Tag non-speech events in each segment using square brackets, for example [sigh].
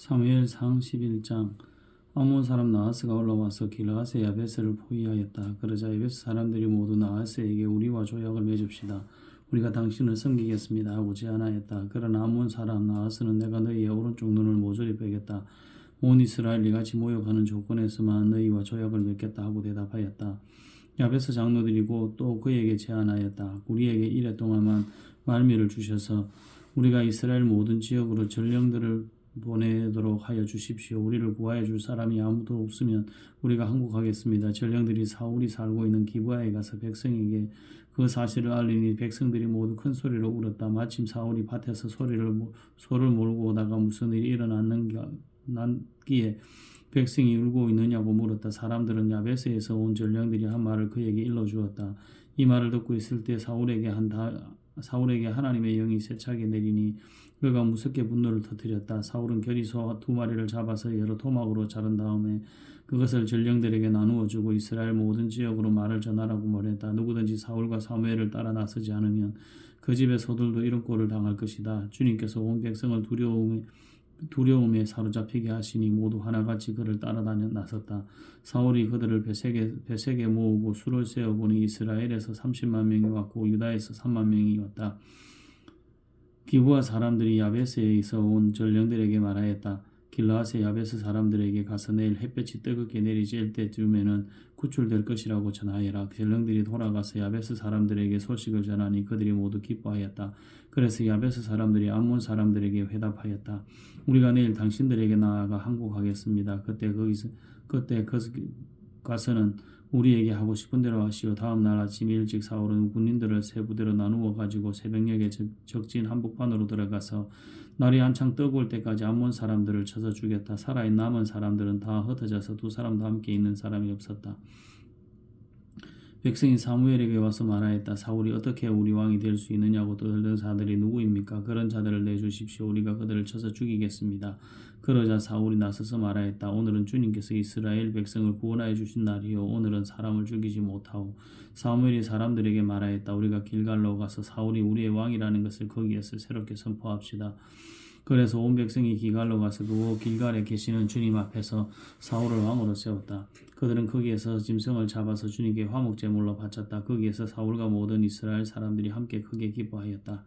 사무엘상 11장 아몬 사람 나하스가 올라와서 길라앗의 야베스를 포위하였다. 그러자 야베스 사람들이 모두 나하스에게 우리와 조약을 맺읍시다. 우리가 당신을 섬기겠습니다 하고 제안하였다. 그러나 아몬 사람 나하스는 내가 너희의 오른쪽 눈을 모조리 빼겠다. 온 이스라엘이 같이 모욕하는 조건에서만 너희와 조약을 맺겠다 하고 대답하였다. 야베스 장로들이고 또 그에게 제안하였다. 우리에게 이래 동안만 말미를 주셔서 우리가 이스라엘 모든 지역으로 전령들을 보내도록 하여 주십시오. 우리를 구하여 줄 사람이 아무도 없으면 우리가 항복하겠습니다. 전령들이 사울이 살고 있는 기부하에 가서 백성에게 그 사실을 알리니 백성들이 모두 큰 소리로 울었다. 마침 사울이 밭에서 소리를 모- 소를 몰고 오다가 무슨 일이 일어났는기에 백성이 울고 있느냐고 물었다. 사람들은 야베스에서 온 전령들이 한 말을 그에게 일러 주었다. 이 말을 듣고 있을 때 사울에게 한 다 사울에게 하나님의 영이 세차게 내리니 그가 무섭게 분노를 터뜨렸다. 사울은 결의소 두 마리를 잡아서 여러 토막으로 자른 다음에 그것을 전령들에게 나누어 주고 이스라엘 모든 지역으로 말을 전하라고 말했다. 누구든지 사울과 사무엘을 따라 나서지 않으면 그 집의 소들도 이런 꼴을 당할 것이다. 주님께서 온 백성을 두려움에 두려움에 사로잡히게 하시니 모두 하나같이 그를 따라다녀 나섰다. 사울이 그들을 베색에, 베색에 모으고 수를 세어보니 이스라엘에서 30만 명이 왔고 유다에서 3만 명이 왔다. 기부와 사람들이 야베스에서 온 전령들에게 말하였다. 길라앗의 야베스 사람들에게 가서 내일 햇볕이 뜨겁게 내리질 때쯤에는 구출될 것이라고 전하여라. 전령들이 돌아가서 야베스 사람들에게 소식을 전하니 그들이 모두 기뻐하였다. 그래서 야베스 사람들이 암몬 사람들에게 회답하였다. 우리가 내일 당신들에게 나아가 항복하겠습니다. 그때 거기서 그때 그 가서는 우리에게 하고 싶은 대로 하시오. 다음 날 아침 일찍 사울은 군인들을 세 부대로 나누어 가지고 새벽녘에 적- 적진 한복판으로 들어가서 날이 한창 뜨거울 때까지 암몬 사람들을 쳐서 죽였다. 살아있는 남은 사람들은 다 흩어져서 두 사람도 함께 있는 사람이 없었다. 백성이 사무엘에게 와서 말하였다. 사울이 어떻게 우리 왕이 될 수 있느냐고 떠들던 자들이 누구입니까? 그런 자들을 내주십시오. 우리가 그들을 쳐서 죽이겠습니다. 그러자 사울이 나서서 말하였다. 오늘은 주님께서 이스라엘 백성을 구원하여 주신 날이요. 오늘은 사람을 죽이지 못하오. 사무엘이 사람들에게 말하였다. 우리가 길갈로 가서 사울이 우리의 왕이라는 것을 거기에서 새롭게 선포합시다. 그래서 온 백성이 길갈로 가서 그 길갈에 계시는 주님 앞에서 사울을 왕으로 세웠다. 그들은 거기에서 짐승을 잡아서 주님께 화목제물로 바쳤다. 거기에서 사울과 모든 이스라엘 사람들이 함께 크게 기뻐하였다.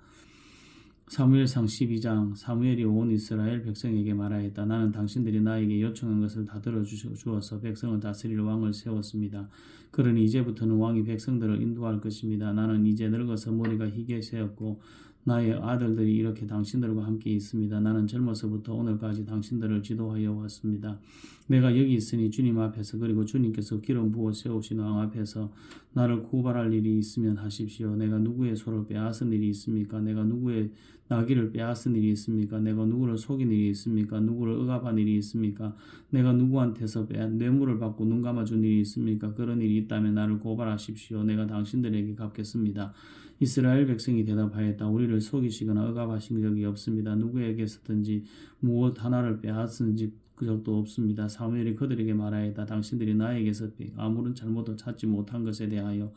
사무엘상 12장 사무엘이 온 이스라엘 백성에게 말하였다. 나는 당신들이 나에게 요청한 것을 다 들어주어서 백성을 다스릴 왕을 세웠습니다. 그러니 이제부터는 왕이 백성들을 인도할 것입니다. 나는 이제 늙어서 머리가 희게 세었고 나의 아들들이 이렇게 당신들과 함께 있습니다. 나는 젊어서부터 오늘까지 당신들을 지도하여 왔습니다. 내가 여기 있으니 주님 앞에서 그리고 주님께서 기름 부어 세우신 왕 앞에서 나를 구발할 일이 있으면 하십시오. 내가 누구의 소를 빼앗은 일이 있습니까? 내가 누구의 나귀를 빼앗은 일이 있습니까? 내가 누구를 속인 일이 있습니까? 누구를 억압한 일이 있습니까? 내가 누구한테서 빼 뇌물을 받고 눈 감아준 일이 있습니까? 그런 일이 있다면 나를 고발하십시오. 내가 당신들에게 갚겠습니다. 이스라엘 백성이 대답하였다. 우리를 속이시거나 억압하신 적이 없습니다. 누구에게서든지 무엇 하나를 빼앗은 그 적도 없습니다. 사무엘이 그들에게 말하였다. 당신들이 나에게서 아무런 잘못을 찾지 못한 것에 대하여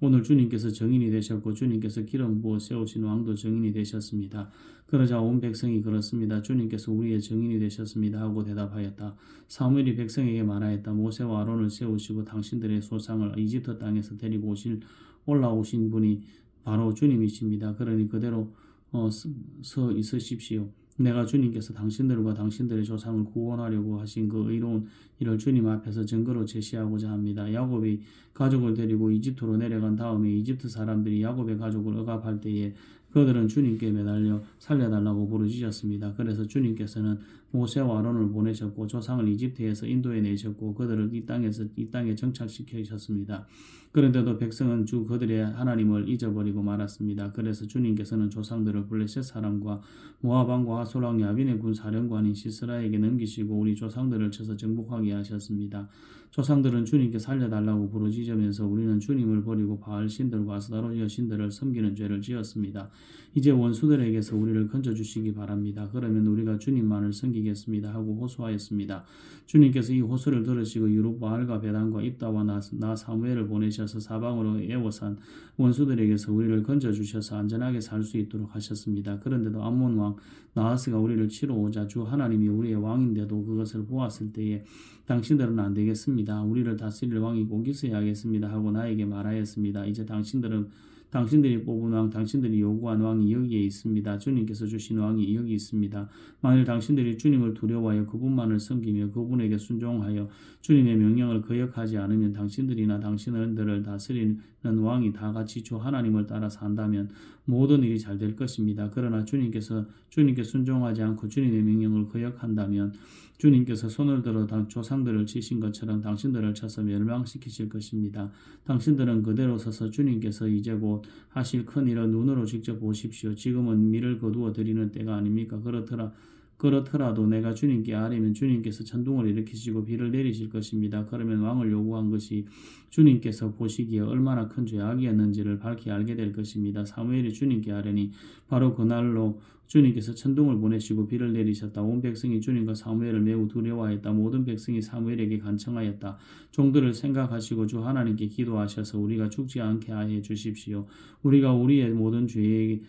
오늘 주님께서 정인이 되셨고 주님께서 기름 부어 세우신 왕도 정인이 되셨습니다. 그러자 온 백성이 그렇습니다. 주님께서 우리의 정인이 되셨습니다 하고 대답하였다. 사무엘이 백성에게 말하였다. 모세와 아론을 세우시고 당신들의 소상을 이집트 땅에서 데리고 오실 올라오신 분이 바로 주님이십니다. 그러니 그대로 어, 서, 서 있으십시오. 내가 주님께서 당신들과 당신들의 조상을 구원하려고 하신 그 의로운 일을 주님 앞에서 증거로 제시하고자 합니다. 야곱이 가족을 데리고 이집트로 내려간 다음에 이집트 사람들이 야곱의 가족을 억압할 때에 그들은 주님께 매달려 살려달라고 부르짖었습니다. 그래서 주님께서는 모세와 아론을 보내셨고 조상을 이집트에서 인도해 내셨고 그들을 이 땅에서 이 땅에 정착시키셨습니다. 그런데도 백성은 주 그들의 하나님을 잊어버리고 말았습니다. 그래서 주님께서는 조상들을 블레셋 사람과 왕과 하솔왕 야빈의 군 사령관인 시스라에게 넘기시고 우리 조상들을 쳐서 정복하게 하셨습니다. 조상들은 주님께 살려달라고 부르짖으면서 우리는 주님을 버리고 바알 신들과 아스다로 여신들을 섬기는 죄를 지었습니다. 이제 원수들에게서 우리를 건져 주시기 바랍니다. 그러면 우리가 주님만을 섬기 겠습니다 하고 호소하였습니다. 주님께서 이 호소를 들으시고 유럽 바알과 베단과 입다와 나, 나 사무엘을 보내셔서 사방으로 애워싼 원수들에게서 우리를 건져 주셔서 안전하게 살 수 있도록 하셨습니다. 그런데도 암몬 왕 나하스가 우리를 치러 오자 주 하나님이 우리의 왕인데도 그것을 보았을 때에 당신들은 안 되겠습니다. 우리를 다스릴 왕이 꼭 있어야겠습니다 하고 나에게 말하였습니다. 이제 당신들은 당신들이 뽑은 왕, 당신들이 요구한 왕이 여기에 있습니다. 주님께서 주신 왕이 여기 있습니다. 만일 당신들이 주님을 두려워하여 그분만을 섬기며 그분에게 순종하여 주님의 명령을 거역하지 않으면 당신들이나 당신들을 다스리는 왕이 다 같이 주 하나님을 따라 산다면 모든 일이 잘 될 것입니다. 그러나 주님께서 주님께 순종하지 않고 주님의 명령을 거역한다면 주님께서 손을 들어 조상들을 치신 것처럼 당신들을 쳐서 멸망시키실 것입니다. 당신들은 그대로 서서 주님께서 이제 곧 하실 큰 일을 눈으로 직접 보십시오. 지금은 미를 거두어 드리는 때가 아닙니까? 그렇더라. 그렇더라도 내가 주님께 아뢰면 주님께서 천둥을 일으키시고 비를 내리실 것입니다. 그러면 왕을 요구한 것이 주님께서 보시기에 얼마나 큰 죄악이었는지를 밝히 알게 될 것입니다. 사무엘이 주님께 아뢰니 바로 그날로 주님께서 천둥을 보내시고 비를 내리셨다. 온 백성이 주님과 사무엘을 매우 두려워했다. 모든 백성이 사무엘에게 간청하였다. 종들을 생각하시고 주 하나님께 기도하셔서 우리가 죽지 않게 하여 주십시오. 우리가 우리의 모든 죄에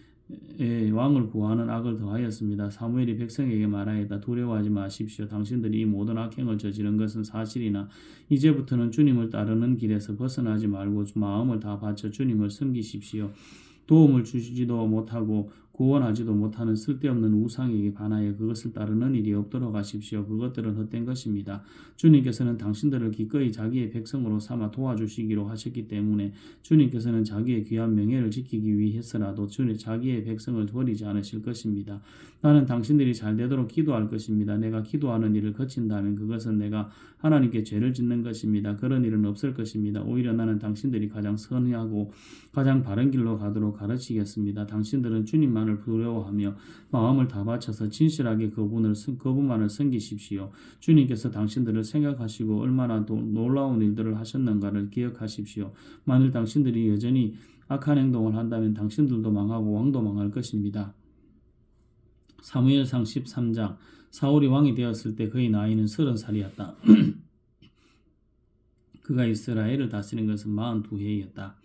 예, 왕을 구하는 악을 더하였습니다. 사무엘이 백성에게 말하였다. 두려워하지 마십시오. 당신들이 이 모든 악행을 저지른 것은 사실이나 이제부터는 주님을 따르는 길에서 벗어나지 말고 마음을 다 바쳐 주님을 섬기십시오. 도움을 주시지도 못하고 구원하지도 못하는 쓸데없는 우상에게 반하여 그것을 따르는 일이 없도록 하십시오. 그것들은 헛된 것입니다. 주님께서는 당신들을 기꺼이 자기의 백성으로 삼아 도와주시기로 하셨기 때문에 주님께서는 자기의 귀한 명예를 지키기 위해서라도 주님 자기의 백성을 버리지 않으실 것입니다. 나는 당신들이 잘 되도록 기도할 것입니다. 내가 기도하는 일을 거친다면 그것은 내가 하나님께 죄를 짓는 것입니다. 그런 일은 없을 것입니다. 오히려 나는 당신들이 가장 선하고 가장 바른 길로 가도록 가르치겠습니다. 당신들은 주님만 그분만을 두려워하며 마음을 다 바쳐서 진실하게 그분을 그분만을 섬기십시오. 주님께서 당신들을 생각하시고 얼마나 놀라운 일들을 하셨는가를 기억하십시오. 만일 당신들이 여전히 악한 행동을 한다면 당신들도 망하고 왕도 망할 것입니다. 사무엘상 13장 사울이 왕이 되었을 때 그의 나이는 30살이었다. [clears throat] 그가 이스라엘을 다스린 것은 42해이었다.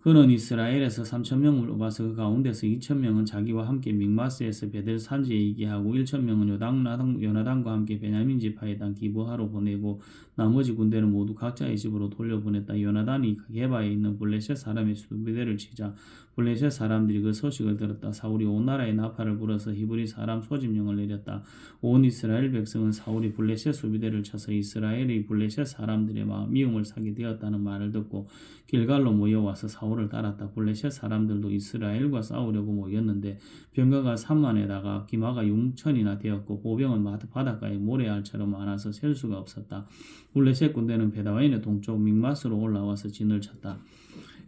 그는 이스라엘에서 3천명을 뽑아서 그 가운데서 2천명은 자기와 함께 믹마스에서 베델 산지에 있게 하고 1천명은 요당, 요나단과 함께 베냐민 지파에 단 기부하러 보내고 나머지 군대는 모두 각자의 집으로 돌려보냈다. 요나단이 게바에 있는 블레셋 사람의 수비대를 치자 블레셋 사람들이 그 소식을 들었다. 사울이 온 나라에 나팔을 불어서 히브리 사람 소집령을 내렸다. 온 이스라엘 백성은 사울이 블레셋 수비대를 쳐서 이스라엘의 블레셋 사람들의 미움을 사게 되었다는 말을 듣고 길갈로 모여와서 사울을 따랐다. 블레셋 사람들도 이스라엘과 싸우려고 모였는데 병가가 3만에다가 기마가 6천이나 되었고 보병은 바닷가에 모래알처럼 많아서 셀 수가 없었다. 블레셋 군대는 베다와인의 동쪽 믹마스로 올라와서 진을 쳤다.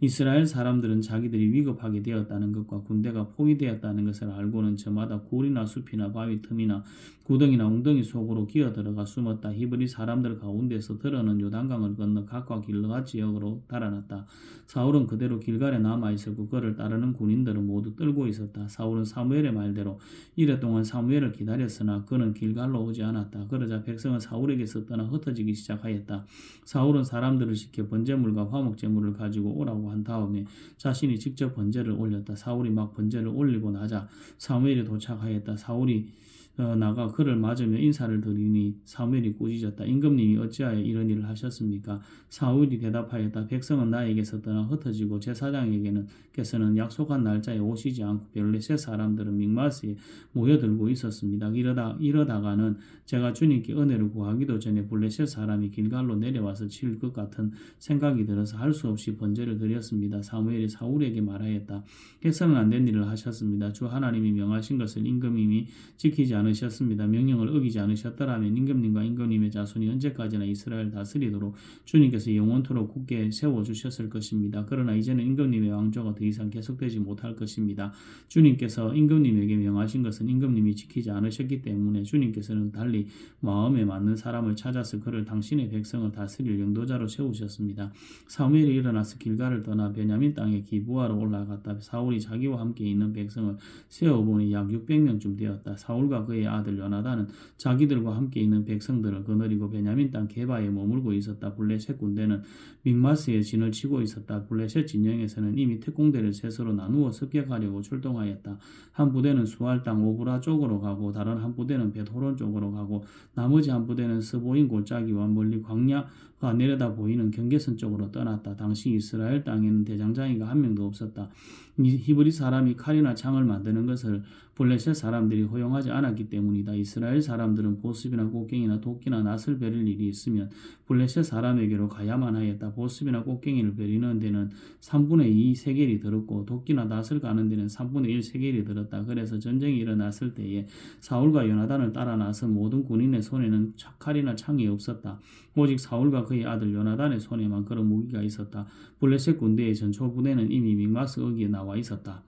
이스라엘 사람들은 자기들이 위급하게 되었다는 것과 군대가 포위되었다는 것을 알고는 저마다 굴이나 숲이나 바위 틈이나 구덩이나 웅덩이 속으로 기어 들어가 숨었다. 히브리 사람들 가운데서 들어는 요단강을 건너 각각 길르가 지역으로 달아났다. 사울은 그대로 길갈에 남아 있었고 그를 따르는 군인들은 모두 떨고 있었다. 사울은 사무엘의 말대로 이래 동안 사무엘을 기다렸으나 그는 길갈로 오지 않았다. 그러자 백성은 사울에게서 떠나 흩어지기 시작하였다. 사울은 사람들을 시켜 번제물과 화목제물을 가지고 오라고 한 다음에 자신이 직접 번제를 올렸다. 사울이 막 번제를 올리고 나자 사무엘이 도착하였다. 사울이 어, 나가 그를 맞으며 인사를 드리니 사무엘이 꾸짖었다. 임금님이 어찌하여 이런 일을 하셨습니까? 사울이 대답하였다. 백성은 나에게서 떠나 흩어지고 제사장에게는 께서는 약속한 날짜에 오시지 않고 별레셋 사람들은 믹마스에 모여들고 있었습니다. 이러다 이러다가는 제가 주님께 은혜를 구하기도 전에 블레셋 사람이 길갈로 내려와서 칠 것 같은 생각이 들어서 할 수 없이 번제를 드렸습니다. 사무엘이 사울에게 말하였다. 해서는 안 된 일을 하셨습니다. 주 하나님이 명하신 것을 임금님이 지키지 않 않으셨습니다. 명령을 어기지 않으셨더라면 임금님과 임금님의 자손이 언제까지나 이스라엘 다스리도록 주님께서 영원토록 굳게 세워주셨을 것입니다. 그러나 이제는 임금님의 왕조가 더 이상 계속되지 못할 것입니다. 주님께서 임금님에게 명하신 것은 임금님이 지키지 않으셨기 때문에 주님께서는 달리 마음에 맞는 사람을 찾아서 그를 당신의 백성을 다스릴 영도자로 세우셨습니다. 사무엘이 일어나서 길가를 떠나 베냐민 땅에 기부하러 올라갔다. 사울이 자기와 함께 있는 백성을 세어보니 약 600명쯤 되었다. 사울과 그의 아들 요나단은 자기들과 함께 있는 백성들을 거느리고 베냐민 땅 게바에 머물고 있었다. 블레셋 군대는 믹마스에 진을 치고 있었다. 블레셋 진영에서는 이미 특공대를 셋으로 나누어 습격하려고 출동하였다. 한 부대는 수알 땅 오브라 쪽으로 가고 다른 한 부대는 베토론 쪽으로 가고 나머지 한 부대는 스보인 골짜기와 멀리 광야 가 내려다 보이는 경계선 쪽으로 떠났다. 당시 이스라엘 땅에는 대장장이가 한 명도 없었다. 이 히브리 사람이 칼이나 창을 만드는 것을 블레셋 사람들이 허용하지 않았기 때문이다. 이스라엘 사람들은 보습이나 꽃갱이나 도끼나 낫을 베릴 일이 있으면 블레셋 사람에게로 가야만 하였다. 보습이나 꽃갱이를 베리는 데는 3분의 2 세겔이 들었고 도끼나 낫을 가는 데는 3분의 1 세겔이 들었다. 그래서 전쟁이 일어났을 때에 사울과 요나단을 따라 나선 모든 군인의 손에는 칼이나 창이 없었다. 오직 사울과 그의 아들 요나단의 손에만 그런 무기가 있었다. 블레셋 군대의 전초 부대는 이미 믹마스 어기에 나와 있었다.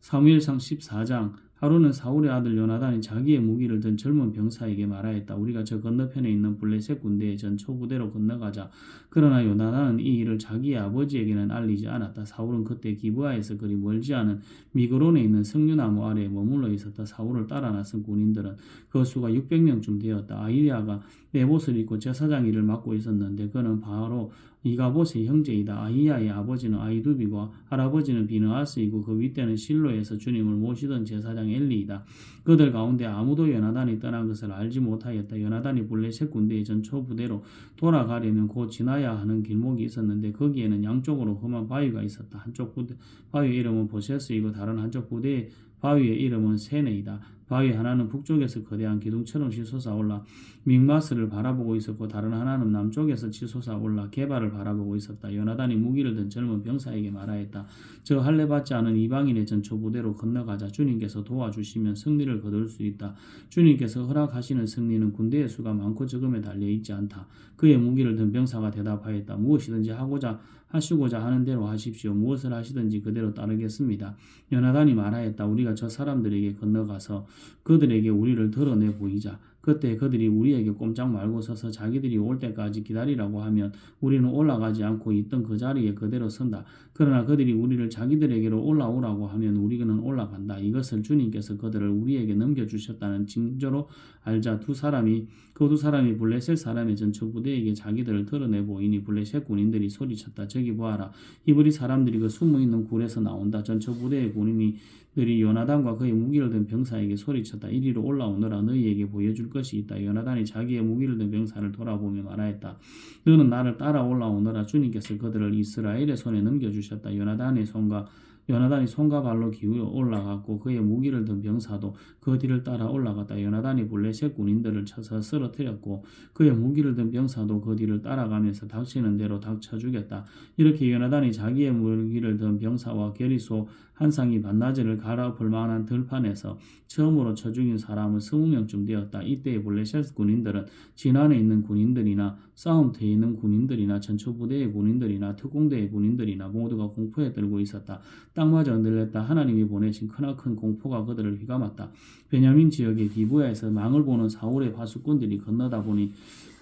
사무엘상 14장 하루는 사울의 아들 요나단이 자기의 무기를 든 젊은 병사에게 말하였다. 우리가 저 건너편에 있는 블레셋 군대의 전 초 부대로 건너가자. 그러나 요나단은 이 일을 자기의 아버지에게는 알리지 않았다. 사울은 그때 기브아에서 그리 멀지 않은 미그론에 있는 석류나무 아래에 머물러 있었다. 사울을 따라 나선 군인들은 그 수가 600명쯤 되었다. 아이리아가 내봇을 입고 제사장 일을 맡고 있었는데 그는 바로 이가봇의 형제이다. 아이야의 아버지는 아이두비고 할아버지는 비느아스이고 그 윗대는 실로에서 주님을 모시던 제사장 엘리이다. 그들 가운데 아무도 연하단이 떠난 것을 알지 못하였다. 연하단이 블레셋 군대의 전초 부대로 돌아가려면 곧 지나야 하는 길목이 있었는데 거기에는 양쪽으로 험한 바위가 있었다. 한쪽 부대 바위 이름은 보세스이고 다른 한쪽 부대의 바위의 이름은 세네이다. 바위 하나는 북쪽에서 거대한 기둥처럼 치솟아올라 믹마스를 바라보고 있었고 다른 하나는 남쪽에서 치솟아올라 개발을 바라보고 있었다. 요나단이 무기를 든 젊은 병사에게 말하였다. 저 할례 받지 않은 이방인의 전초 부대로 건너가자. 주님께서 도와주시면 승리를 거둘 수 있다. 주님께서 허락하시는 승리는 군대의 수가 많고 적음에 달려 있지 않다. 그의 무기를 든 병사가 대답하였다. 무엇이든지 하고자 하시고자 하는 대로 하십시오. 무엇을 하시든지 그대로 따르겠습니다. 요나단이 말하였다. 우리가 저 사람들에게 건너가서 그들에게 우리를 드러내 보이자. 그때 그들이 우리에게 꼼짝 말고 서서 자기들이 올 때까지 기다리라고 하면 우리는 올라가지 않고 있던 그 자리에 그대로 선다. 그러나 그들이 우리를 자기들에게로 올라오라고 하면 우리는 올라간다. 이것을 주님께서 그들을 우리에게 넘겨주셨다는 징조로 알자. 두 사람이 그두 사람이 블레셋 사람의 전처 부대에게 자기들을 드러내 보이니 블레셋 군인들이 소리쳤다. 저기 보아라. 히브리 사람들이 그 숨어 있는 굴에서 나온다. 전처 부대의 군인이 들이 요나단과 그의 무기를 든 병사에게 소리쳤다. 이리로 올라오너라 너희에게 보여줄 것이 있다. 요나단이 자기의 무기를 든 병사를 돌아보며 말하였다. 너는 나를 따라 올라오너라. 주님께서 그들을 이스라엘의 손에 넘겨주셨다. 요나단의 손과 요나단이 손과 발로 기울여 올라갔고 그의 무기를 든 병사도 그 뒤를 따라 올라갔다. 요나단이 블레셋 군인들을 쳐서 쓰러뜨렸고 그의 무기를 든 병사도 그 뒤를 따라가면서 닥치는 대로 닥쳐 죽였다. 이렇게 요나단이 자기의 무기를 든 병사와 게리소 한 쌍이 반나절을 갈아엎을 만한 들판에서 처음으로 쳐 죽인 사람은 스무 명쯤 되었다. 이때 블레셋 군인들은 진안에 있는 군인들이나 싸움터에 있는 군인들이나 전초부대의 군인들이나 특공대의 군인들이나 모두가 공포에 들고 있었다. 땅마저 흔들렸다. 하나님이 보내신 크나큰 공포가 그들을 휘감았다. 베냐민 지역의 기부야에서 망을 보는 사울의 파수꾼들이 건너다 보니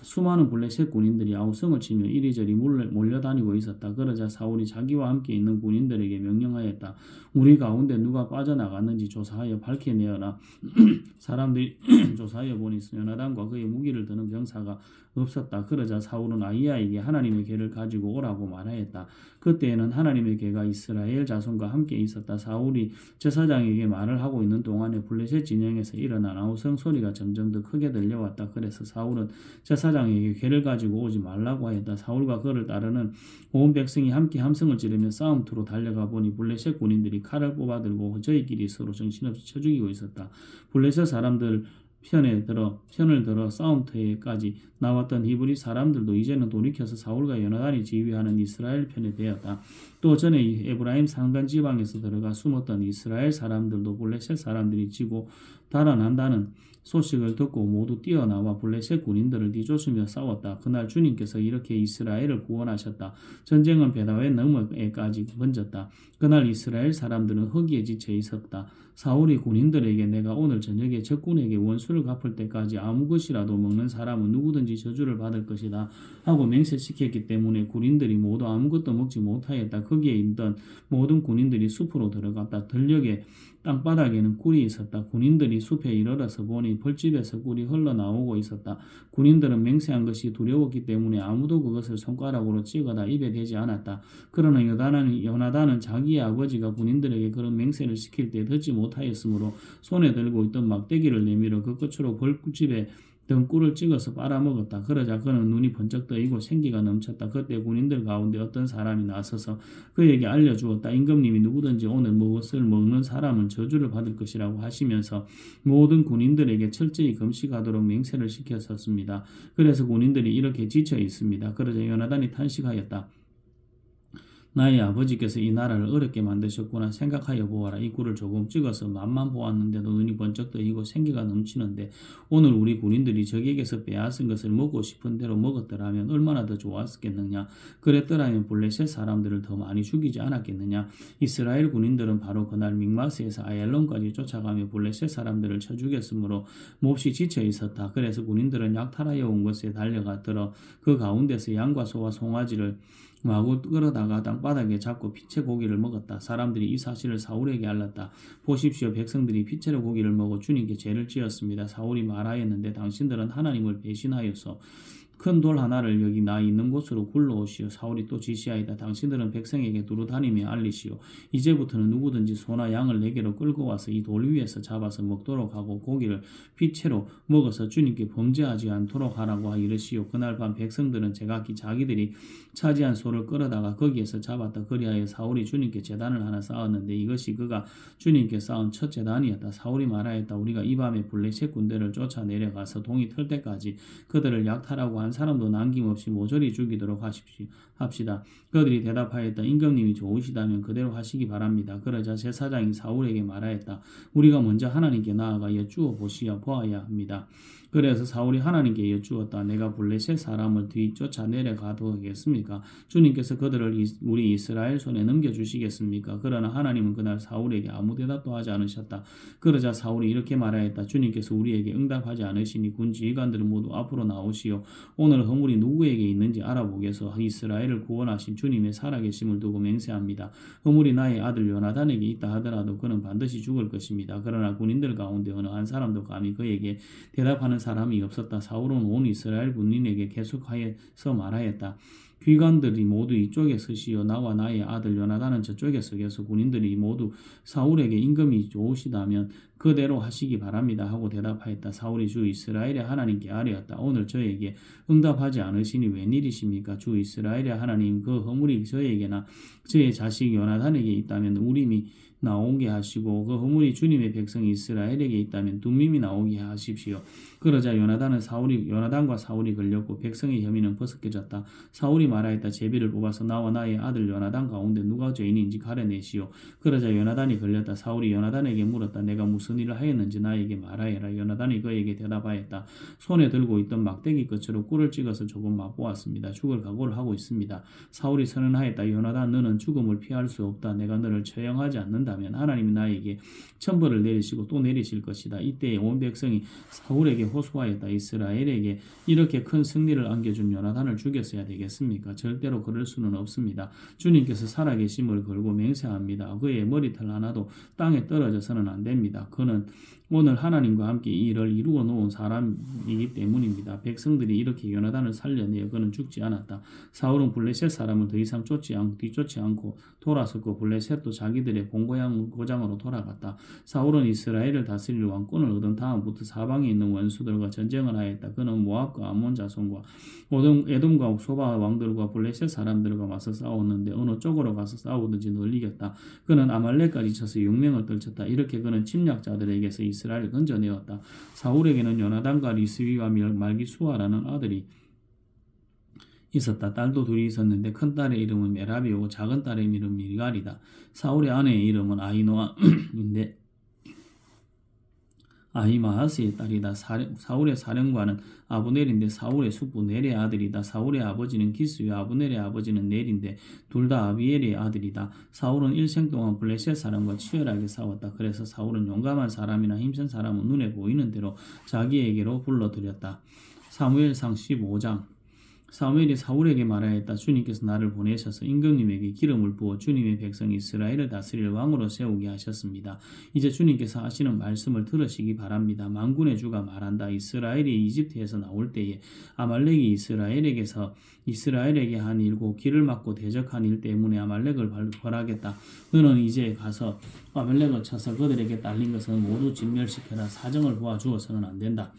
수많은 블레셋 군인들이 아우성을 치며 이리저리 몰려다니고 있었다. 그러자 사울이 자기와 함께 있는 군인들에게 명령하였다. 우리 가운데 누가 빠져나갔는지 조사하여 밝혀내어라. [clears throat] 사람들이 [clears throat] 조사하여 보니 요나단과 그의 무기를 드는 병사가 없었다. 그러자 사울은 아이야에게 하나님의 개를 가지고 오라고 말하였다. 그때에는 하나님의 개가 이스라엘 자손과 함께 있었다. 사울이 제사장에게 말을 하고 있는 동안에 블레셋 진영에서 일어난 아우성 소리가 점점 더 크게 들려왔다. 그래서 사울은 제사장 에게 개를 가지고 오지 말라고 하였다. 사울과 그를 따르는 온 백성이 함께 함성을 지르며 싸움터로 달려가 보니 블레셋 군인들이 칼을 뽑아들고 저희끼리 서로 정신없이 쳐 죽이고 있었다. 블레셋 사람들 편에 들어 편을 들어 싸움터에까지 나왔던 히브리 사람들도 이제는 돌이켜서 사울과 요나단이 지휘하는 이스라엘 편에 되었다. 또 전에 이 에브라임 상단 지방에서 들어가 숨었던 이스라엘 사람들도 블레셋 사람들이 지고 달아난다는 소식을 듣고 모두 뛰어나와 블레셋 군인들을 뒤쫓으며 싸웠다. 그날 주님께서 이렇게 이스라엘을 구원하셨다. 전쟁은 베다의 너머에까지 번졌다. 그날 이스라엘 사람들은 허기에 지쳐 있었다. 사울이 군인들에게 내가 오늘 저녁에 적군에게 원수를 갚을 때까지 아무 것이라도 먹는 사람은 누구든지 저주를 받을 것이다 하고 맹세시켰기 때문에 군인들이 모두 아무것도 먹지 못하였다. 거기에 있던 모든 군인들이 숲으로 들어갔다. 들녘에 땅바닥에는 꿀이 있었다. 군인들이 숲에 이르러서 보니 벌집에서 꿀이 흘러나오고 있었다. 군인들은 맹세한 것이 두려웠기 때문에 아무도 그것을 손가락으로 찍어다 입에 대지 않았다. 그러나 요나단은, 요나단은 자기의 아버지가 군인들에게 그런 맹세를 시킬 때 듣지 못하였으므로 손에 들고 있던 막대기를 내밀어 그 끝으로 벌집에 등 꿀을 찍어서 빨아먹었다. 그러자 그는 눈이 번쩍 떠이고 생기가 넘쳤다. 그때 군인들 가운데 어떤 사람이 나서서 그에게 알려주었다. 임금님이 누구든지 오늘 무엇을 먹는 사람은 저주를 받을 것이라고 하시면서 모든 군인들에게 철저히 금식하도록 맹세를 시켰었습니다. 그래서 군인들이 이렇게 지쳐 있습니다. 그러자 요나단이 탄식하였다. 나의 아버지께서 이 나라를 어렵게 만드셨구나 생각하여 보아라. 이 꿀을 조금 찍어서 맛만 보았는데도 눈이 번쩍 뜨이고 생기가 넘치는데 오늘 우리 군인들이 적에게서 빼앗은 것을 먹고 싶은 대로 먹었더라면 얼마나 더 좋았겠느냐. 그랬더라면 블레셋 사람들을 더 많이 죽이지 않았겠느냐. 이스라엘 군인들은 바로 그날 믹마스에서 아얄론까지 쫓아가며 블레셋 사람들을 쳐 죽였으므로 몹시 지쳐 있었다. 그래서 군인들은 약탈하여 온 것에 달려가 들어 그 가운데서 양과 소와 송아지를 마구 끌어다가 땅바닥에 잡고 피채 고기를 먹었다. 사람들이 이 사실을 사울에게 알렸다. 보십시오. 백성들이 피채로 고기를 먹어 주님께 죄를 지었습니다. 사울이 말하였는데 당신들은 하나님을 배신하여서 큰 돌 하나를 여기 나 있는 곳으로 굴러오시오. 사울이 또 지시하이다. 당신들은 백성에게 두루 다니며 알리시오. 이제부터는 누구든지 소나 양을 내게로 끌고 와서 이 돌 위에서 잡아서 먹도록 하고 고기를 피채로 먹어서 주님께 범죄하지 않도록 하라고 하 이르시오. 그날 밤 백성들은 제각기 자기들이 차지한 소를 끌어다가 거기에서 잡았다. 그리하여 사울이 주님께 재단을 하나 쌓았는데 이것이 그가 주님께 쌓은 첫 재단이었다. 사울이 말하였다. 우리가 이 밤에 블레셋 군대를 쫓아 내려가서 동이 틀 때까지 그들을 약탈하고 한 사람도 남김없이 모조리 죽이도록 하십시오. 합시다. 그들이 대답하였다. 임금님이 좋으시다면 그대로 하시기 바랍니다. 그러자 제사장이 사울에게 말하였다. 우리가 먼저 하나님께 나아가 여쭈어 보시어 보아야 합니다. 그래서 사울이 하나님께 여쭈었다. 내가 블레셋 사람을 뒤쫓아 내려가도 하겠습니까? 주님께서 그들을 이- 우리 이스라엘 손에 넘겨주시겠습니까? 그러나 하나님은 그날 사울에게 아무 대답도 하지 않으셨다. 그러자 사울이 이렇게 말하였다. 주님께서 우리에게 응답하지 않으시니 군 지휘관들은 모두 앞으로 나오시오. 오늘 허물이 누구에게 있는지 알아보겠소. 이스라엘을 구원하신 주님의 살아계심을 두고 맹세합니다. 허물이 나의 아들 요나단에게 있다 하더라도 그는 반드시 죽을 것입니다. 그러나 군인들 가운데 어느 한 사람도 감히 그에게 대답하는 사람이 없었다. 사울은 온 이스라엘 군인에게 계속하여서 말하였다. 귀관들이 모두 이쪽에 서시어 나와 나의 아들 요나단은 저쪽에 서겠소 군인들이 모두 사울에게 임금이 좋으시다면 그대로 하시기 바랍니다 하고 대답하였다. 사울이 주 이스라엘의 하나님께 아뢰었다. 오늘 저에게 응답하지 않으시니 웬일이십니까? 주 이스라엘의 하나님 그 허물이 저에게나 저의 자식 요나단에게 있다면 우림이 나오게 하시고 그 허물이 주님의 백성 이스라엘에게 있다면 둠밈이 나오게 하십시오. 그러자 요나단은 사울이 요나단과 사울이 걸렸고 백성의 혐의는 벗어졌다. 사울이 말하였다. 제비를 뽑아서 나와 나의 아들 요나단 가운데 누가 죄인인지 가려내시오. 그러자 요나단이 걸렸다. 사울이 요나단에게 물었다. 내가 무슨 일을 하였는지 나에게 말하여라. 요나단이 그에게 대답하였다. 손에 들고 있던 막대기 끝으로 꿀을 찍어서 조금 맛보았습니다. 죽을 각오를 하고 있습니다. 사울이 선언하였다. 요나단 너는 죽음을 피할 수 없다. 내가 너를 처형하지 않는다면 하나님이 나에게 천벌을 내리시고 또 내리실 것이다. 이때 온 백성이 사울에게 호소하였다. 이스라엘에게 이렇게 큰 승리를 안겨준 요나단을 죽였어야 되겠습니까? 절대로 그럴 수는 없습니다. 주님께서 살아계심을 걸고 맹세합니다. 그의 머리털 하나도 땅에 떨어져서는 안 됩니다. 그는 오늘 하나님과 함께 이 일을 이루어 놓은 사람이기 때문입니다. 백성들이 이렇게 요나단을 살려내어 그는 죽지 않았다. 사울은 블레셋 사람을 더 이상 쫓지 않고 뒤쫓지 않고 돌아섰고 블레셋도 자기들의 본고향 고장으로 돌아갔다. 사울은 이스라엘을 다스릴 왕권을 얻은 다음부터 사방에 있는 원수들과 전쟁을 하였다. 그는 모압과 암몬 자손과 에돔과 소바 왕들과 블레셋 사람들과 맞서 싸웠는데 어느 쪽으로 가서 싸우든지 널 이겼다. 그는 아말렉까지 쳐서 용명을 떨쳤다. 이렇게 그는 침략자들에게서 이스라엘 이스라엘을 건져내었다. 사울에게는 요나단과 리스위와 말기수아라는 아들이 있었다. 딸도 둘이 있었는데 큰 딸의 이름은 메라비오고 작은 딸의 이름은 미갈이다. 사울의 아내의 이름은 아이노아인데 아히마하스의 딸이다. 사울의 사령관은 아브넬인데 사울의 숙부 넬의 아들이다. 사울의 아버지는 기스요 아브넬의 아버지는 넬인데 둘 다 아비엘의 아들이다. 사울은 일생 동안 블레셋 사람과 치열하게 싸웠다. 그래서 사울은 용감한 사람이나 힘센 사람은 눈에 보이는 대로 자기에게로 불러들였다. 사무엘상 15장 사무엘이 사울에게 말하였다. 주님께서 나를 보내셔서 임금님에게 기름을 부어 주님의 백성 이스라엘을 다스릴 왕으로 세우게 하셨습니다. 이제 주님께서 하시는 말씀을 들으시기 바랍니다. 만군의 주가 말한다. 이스라엘이 이집트에서 나올 때에 아말렉이 이스라엘에게서 이스라엘에게 한 일고 길을 막고 대적한 일 때문에 아말렉을 벌하겠다. 너는 이제 가서 아말렉을 쳐서 그들에게 딸린 것은 모두 진멸시켜라. 사정을 보아 주어서는 안 된다.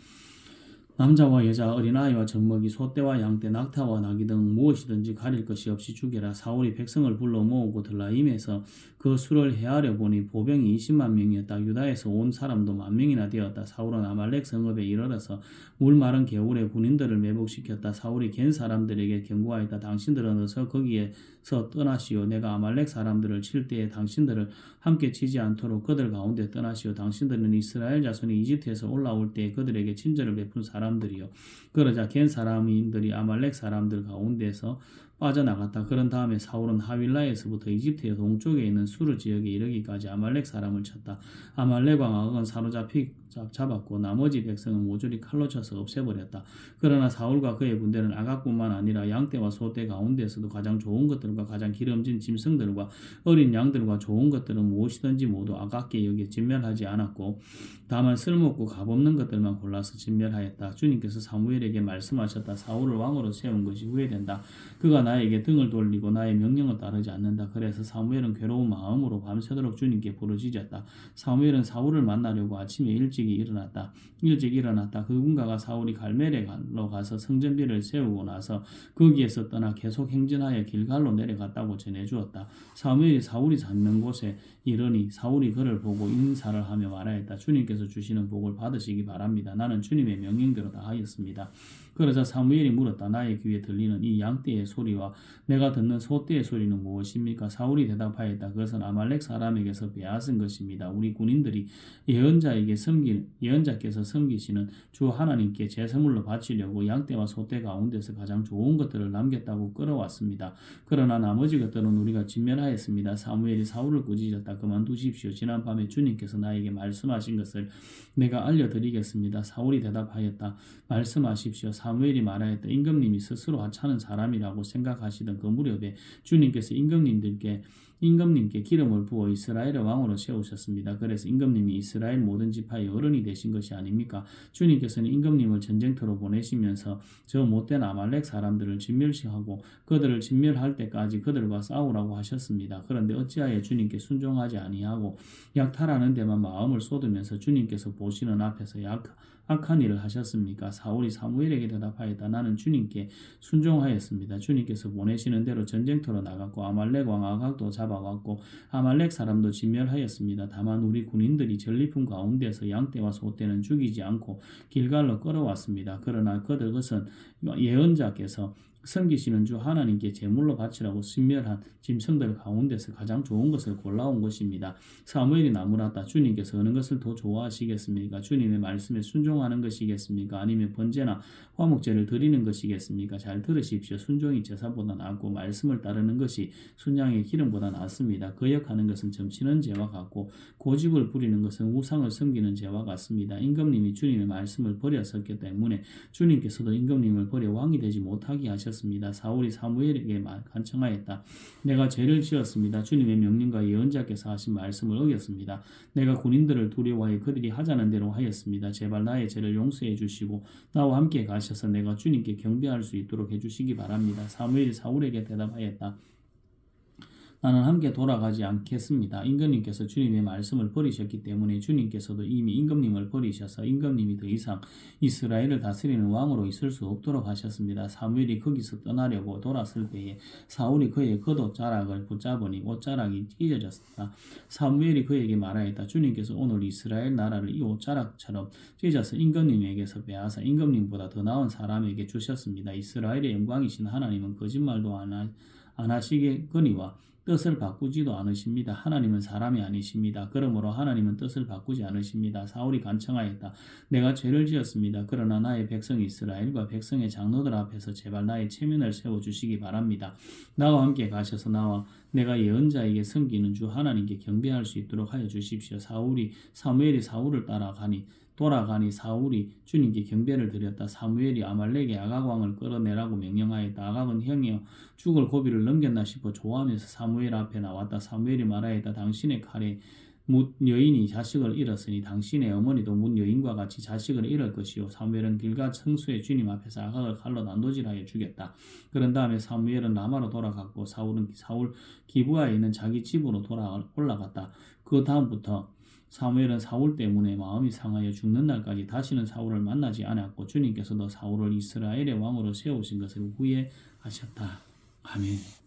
남자와 여자, 어린아이와 젖먹이, 소떼와 양떼, 낙타와 나귀 등 무엇이든지 가릴 것이 없이 죽여라. 사울이 백성을 불러 모으고 들라임에서 그 수를 헤아려 보니 보병이 20만 명이었다. 유다에서 온 사람도 만 명이나 되었다. 사울은 아말렉 성읍에 이르러서 물 마른 개울에 군인들을 매복시켰다. 사울이 겐 사람들에게 경고하였다. 당신들은 어서 거기에서 떠나시오. 내가 아말렉 사람들을 칠 때에 당신들을 함께 치지 않도록 그들 가운데 떠나시오. 당신들은 이스라엘 자손이 이집트에서 올라올 때에 그들에게 친절을 베푼 사람 들이요. 그러자 겐 사람들이 아말렉 사람들 가운데서 빠져나갔다. 그런 다음에 사울은 하윌라에서부터 이집트의 동쪽에 있는 수르 지역에 이르기까지 아말렉 사람을 쳤다. 아말렉 왕은 사로잡히 잡았고 나머지 백성은 모조리 칼로 쳐서 없애버렸다. 그러나 사울과 그의 군대는 아각뿐만 아니라 양떼와 소떼 가운데서도 가장 좋은 것들과 가장 기름진 짐승들과 어린 양들과 좋은 것들은 무엇이든지 모두 아각게 여기에 진멸하지 않았고 다만 쓸모없고 값없는 것들만 골라서 진멸하였다. 주님께서 사무엘에게 말씀하셨다. 사울을 왕으로 세운 것이 후회된다. 그가 나에게 등을 돌리고 나의 명령을 따르지 않는다. 그래서 사무엘은 괴로운 마음으로 밤새도록 주님께 부르짖었다. 사무엘은 사울을 만나려고 아침에 일찍이 일어났다. 일찍 일어났다. 그 군가가 사울이 갈멜에로 가서 성전비를 세우고 나서 거기에서 떠나 계속 행진하여 길갈로 내려갔다고 전해주었다. 사무엘이 사울이 찾는 곳에 이르니 사울이 그를 보고 인사를 하며 말하였다. 주님께서 주시는 복을 받으시기 바랍니다. 나는 주님의 명령대로 다 하였습니다. 그러자 사무엘이 물었다. 나의 귀에 들리는 이 양떼의 소리와 내가 듣는 소떼의 소리는 무엇입니까? 사울이 대답하였다. 그것은 아말렉 사람에게서 빼앗은 것입니다. 우리 군인들이 예언자에게 섬기 예언자께서 섬기시는 주 하나님께 제선물로 바치려고 양떼와 소떼 가운데서 가장 좋은 것들을 남겼다고 끌어왔습니다. 그러나 나머지 것들은 우리가 진멸하였습니다. 사무엘이 사울을 꾸짖었다. 그만두십시오. 지난 밤에 주님께서 나에게 말씀하신 것을 내가 알려드리겠습니다. 사울이 대답하였다. 말씀하십시오. 사무엘이 말하였다. 임금님이 스스로 하찮은 사람이라고 생각하시던 그 무렵에 주님께서 임금님들께 임금님께 기름을 부어 이스라엘의 왕으로 세우셨습니다. 그래서 임금님이 이스라엘 모든 지파의 어른이 되신 것이 아닙니까? 주님께서는 임금님을 전쟁터로 보내시면서 저 못된 아말렉 사람들을 진멸시하고 그들을 진멸할 때까지 그들과 싸우라고 하셨습니다. 그런데 어찌하여 주님께 순종하지 아니하고 약탈하는 데만 마음을 쏟으면서 주님께서 보시는 앞에서 약 악한 일을 하셨습니까? 사울이 사무엘에게 대답하였다. 나는 주님께 순종하였습니다. 주님께서 보내시는 대로 전쟁터로 나갔고 아말렉 왕 아각도 잡 아왔고 아말렉 사람도 진멸하였습니다. 다만 우리 군인들이 전리품 가운데서 양떼와 소떼는 죽이지 않고 길갈로 끌어왔습니다. 그러나 그들 것은 예언자께서 섬기시는 주 하나님께 제물로 바치라고 신멸한 짐승들 가운데서 가장 좋은 것을 골라온 것입니다. 사무엘이 나무랐다. 주님께서 어느 것을 더 좋아하시겠습니까? 주님의 말씀에 순종하는 것이겠습니까? 아니면 번제나 화목제를 드리는 것이겠습니까? 잘 들으십시오. 순종이 제사보다 낫고 말씀을 따르는 것이 순양의 기름보다 낫습니다. 거역하는 것은 점치는 죄와 같고 고집을 부리는 것은 우상을 섬기는 죄와 같습니다. 임금님이 주님의 말씀을 버렸었기 때문에 주님께서도 임금님을 버려 왕이 되지 못하게 하셨습니다. 하셨습니다. 사울이 사무엘에게 간청하였다. 내가 죄를 지었습니다. 주님의 명령과 예언자께서 하신 말씀을 어겼습니다. 내가 군인들을 두려워하여 그들이 하자는 대로 하였습니다. 제발 나의 죄를 용서해 주시고 나와 함께 가셔서 내가 주님께 경배할 수 있도록 해주시기 바랍니다. 사무엘이 사울에게 대답하였다. 나는 함께 돌아가지 않겠습니다. 임금님께서 주님의 말씀을 버리셨기 때문에 주님께서도 이미 임금님을 버리셔서 임금님이 더 이상 이스라엘을 다스리는 왕으로 있을 수 없도록 하셨습니다. 사무엘이 거기서 떠나려고 돌았을 때에 사울이 그의 겉옷 자락을 붙잡으니 옷자락이 찢어졌다. 사무엘이 그에게 말하였다. 주님께서 오늘 이스라엘 나라를 이 옷자락처럼 찢어서 임금님에게서 빼앗아 임금님보다 더 나은 사람에게 주셨습니다. 이스라엘의 영광이신 하나님은 거짓말도 안, 하, 안 하시겠거니와 뜻을 바꾸지도 않으십니다. 하나님은 사람이 아니십니다. 그러므로 하나님은 뜻을 바꾸지 않으십니다. 사울이 간청하였다. 내가 죄를 지었습니다. 그러나 나의 백성 이스라엘과 백성의 장로들 앞에서 제발 나의 체면을 세워 주시기 바랍니다. 나와 함께 가셔서 나와 내가 예언자에게 섬기는 주 하나님께 경배할 수 있도록 하여 주십시오. 사울이 사무엘이 사울을 따라가니 돌아가니 사울이 주님께 경배를 드렸다. 사무엘이 아말렉의 아각 왕을 끌어내라고 명령하였다. 아각은 형이여 죽을 고비를 넘겼나 싶어 좋아하면서 사무엘 앞에 나왔다. 사무엘이 말하였다. 당신의 칼에 묻 여인이 자식을 잃었으니 당신의 어머니도 묻 여인과 같이 자식을 잃을 것이요 사무엘은 길가 청수의 주님 앞에서 아각을 칼로 난도질하여 죽였다. 그런 다음에 사무엘은 라마로 돌아갔고 사울은 사울 기부하에 있는 자기 집으로 돌아 올라갔다. 그 다음부터 사무엘은 사울 때문에 마음이 상하여 죽는 날까지 다시는 사울을 만나지 않았고 주님께서도 사울을 이스라엘의 왕으로 세우신 것을 후회하셨다. 아멘.